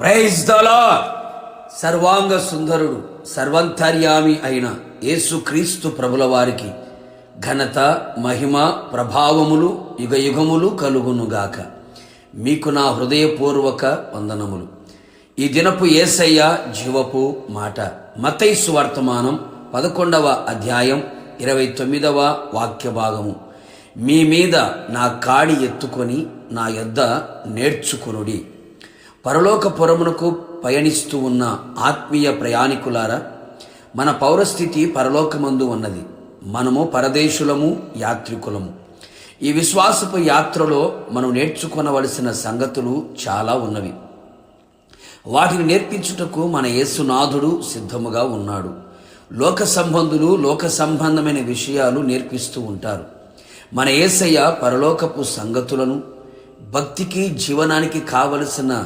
Praise దలా సర్వాంగ సుందరుడు సర్వంతర్యామి అయిన యేసుక్రీస్తు ప్రభుల వారికి ఘనత మహిమ ప్రభావములు యుగ యుగములు కలుగునుగాక. మీకు నా హృదయపూర్వక వందనములు. ఈ దినపు ఏసయ్య జీవపు మాట. మతైసు వర్తమానం పదకొండవ అధ్యాయం ఇరవై తొమ్మిదవ వాక్య భాగము. మీ మీద నా కాడి ఎత్తుకొని నా యొద్ద నేర్చుకునుడి. పరలోకపురమునకు పయనిస్తూ ఉన్న ఆత్మీయ ప్రయాణికులారా మన పౌరస్థితి పరలోకమందు ఉన్నది. మనము పరదేశులము యాత్రికులము. ఈ విశ్వాసపు యాత్రలో మనం నేర్చుకొనవలసిన సంగతులు చాలా ఉన్నవి. వాటిని నేర్పించుటకు మన యేసునాథుడు సిద్ధముగా ఉన్నాడు. లోక సంబంధులు లోక సంబంధమైన విషయాలు నేర్పిస్తూ ఉంటారు. మన యేసయ్య పరలోకపు సంగతులను భక్తికి జీవనానికి కావలసిన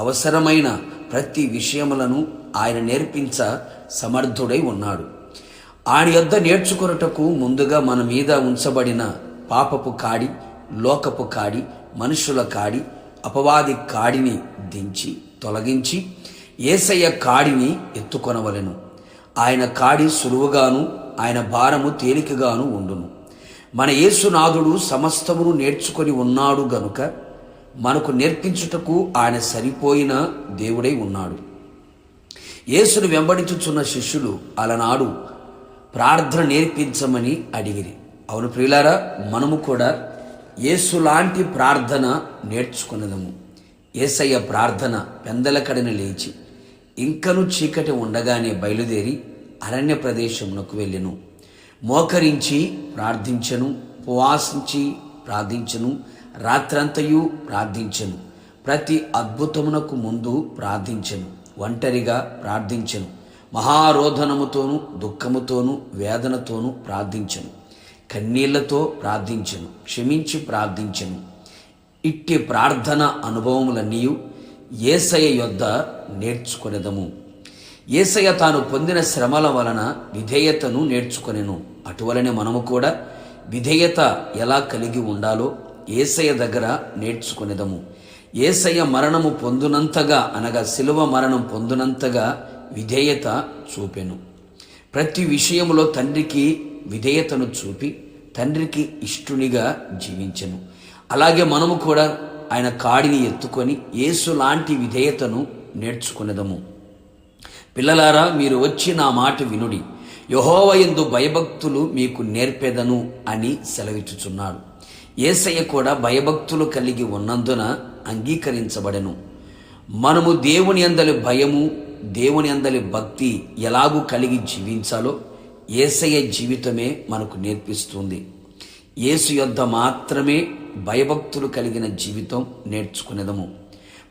అవసరమైన ప్రతి విషయములను ఆయన నేర్పించ సమర్థుడై ఉన్నాడు. ఆయన యొద్ద నేర్చుకొనుటకు ముందుగా మన మీద ఉంచబడిన పాపపు కాడి లోకపు కాడి మనుషుల కాడి అపవాది కాడిని దించి తొలగించి ఏసయ్య కాడిని ఎత్తుకొనవలెను. ఆయన కాడి సులువుగాను ఆయన భారము తేలికగాను ఉండును. మన యేసునాథుడు సమస్తమును నేర్చుకొని ఉన్నాడు గనుక మనకు నేర్పించుటకు ఆయన సరిపోయిన దేవుడై ఉన్నాడు. యేసును వెంబడించుచున్న శిష్యులు అలనాడు ప్రార్థన నేర్పించమని అడిగిరి. అవును ప్రియులారా మనము కూడా యేసు లాంటి ప్రార్థన నేర్చుకున్నదము. ఏసయ్య ప్రార్థన పెందలకడని లేచి ఇంకను చీకటి ఉండగానే బయలుదేరి అరణ్య ప్రదేశమునకు వెళ్ళెను. మోకరించి ప్రార్థించను ఉపవాసించి ప్రార్థించను రాత్రంతయు ప్రార్థించను. ప్రతి అద్భుతమునకు ముందు ప్రార్థించను. ఒంటరిగా ప్రార్థించను. మహారోధనముతోను దుఃఖముతోను వేదనతోను ప్రార్థించను. కన్నీళ్ళతో ప్రార్థించను. క్షమించి ప్రార్థించను. ఇట్టి ప్రార్థన అనుభవములన్నీ ఏసయ యొద్ద నేర్చుకొనేదము. ఏసయ్య తాను పొందిన శ్రమల వలన విధేయతను నేర్చుకొనెను. అటువలనే మనము కూడా విధేయత ఎలా కలిగి ఉండాలో ఏసయ్య దగ్గర నేర్చుకునేదము. ఏసయ్య మరణము పొందునంతగా అనగా శిలువ మరణం పొందునంతగా విధేయత చూపెను. ప్రతి విషయంలో తండ్రికి విధేయతను చూపి తండ్రికి ఇష్టునిగా జీవించెను. అలాగే మనము కూడా ఆయన కాడిని ఎత్తుకొని యేసు లాంటి విధేయతను నేర్చుకునేదము. పిల్లలారా మీరు వచ్చి నా మాట వినుడి. యహోవయందు భయభక్తులు మీకు నేర్పెదను అని సెలవిచ్చుచున్నాడు. ఏసయ్య కూడా భయభక్తులు కలిగి ఉన్నందున అంగీకరించబడెను. మనము దేవుని అందలి భయము దేవుని అందలి భక్తి ఎలాగూ కలిగి జీవించాలో ఏసయ్య జీవితమే మనకు నేర్పిస్తుంది. యేసు యొద్ద మాత్రమే భయభక్తులు కలిగిన జీవితం నేర్చుకునేదము.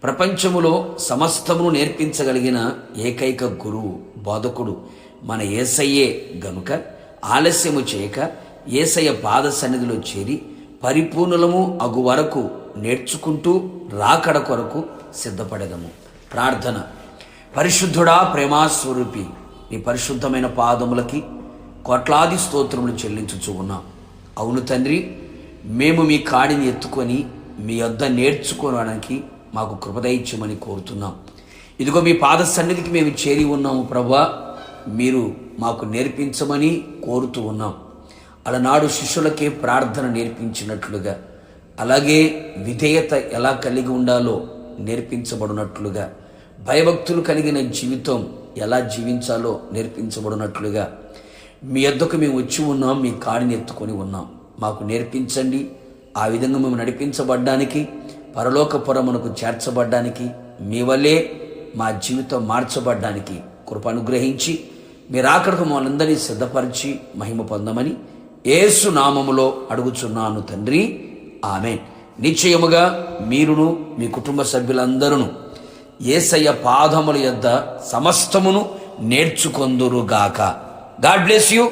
ప్రపంచములో సమస్తమును నేర్పించగలిగిన ఏకైక గురువు బోధకుడు మన ఏసయ్యే గనుక ఆలస్యము చేయక ఏసయ్య పాద సన్నిధిలో చేరి పరిపూర్ణులము అగు వరకు నేర్చుకుంటూ రాకడ కొరకు సిద్ధపడేదము. ప్రార్థన. పరిశుద్ధుడా ప్రేమాస్వరూపి నీ పరిశుద్ధమైన పాదములకి కోట్లాది స్తోత్రములు చెల్లించుచు ఉన్నాం. అవును తండ్రి మేము మీ కాడిని ఎత్తుకొని మీ వద్ద నేర్చుకోవడానికి మాకు కృపదయించమని కోరుతున్నాం. ఇదిగో మీ పాద సన్నిధికి మేము చేరి ఉన్నాము ప్రభా మీరు మాకు నేర్పించమని కోరుతూ ఉన్నాం. అలనాడు శిష్యులకే ప్రార్థన నేర్పించినట్లుగా అలాగే విధేయత ఎలా కలిగి ఉండాలో నేర్పించబడినట్లుగా భయభక్తులు కలిగిన జీవితం ఎలా జీవించాలో నేర్పించబడినట్లుగా మీ వద్దకు మేము వచ్చి ఉన్నాం మీ కాడిని ఎత్తుకొని ఉన్నాం. మాకు నేర్పించండి. ఆ విధంగా మేము నడిపించబడ్డానికి పరలోకపురమునకు చేర్చబడ్డానికి మీ వల్లే మా జీవితం మార్చబడ్డానికి కృప అనుగ్రహించి మీరు ఆఖరికి మనందరినీ సిద్ధపరిచి మహిమ పొందమని ఏసు నామములో అడుగుచున్నాను తండ్రి. ఆమె నిశ్చయముగా మీరును మీ కుటుంబ సభ్యులందరూ ఏసయ్య పాదముల యొద్ద సమస్తమును నేర్చుకొందురుగాక. God bless you.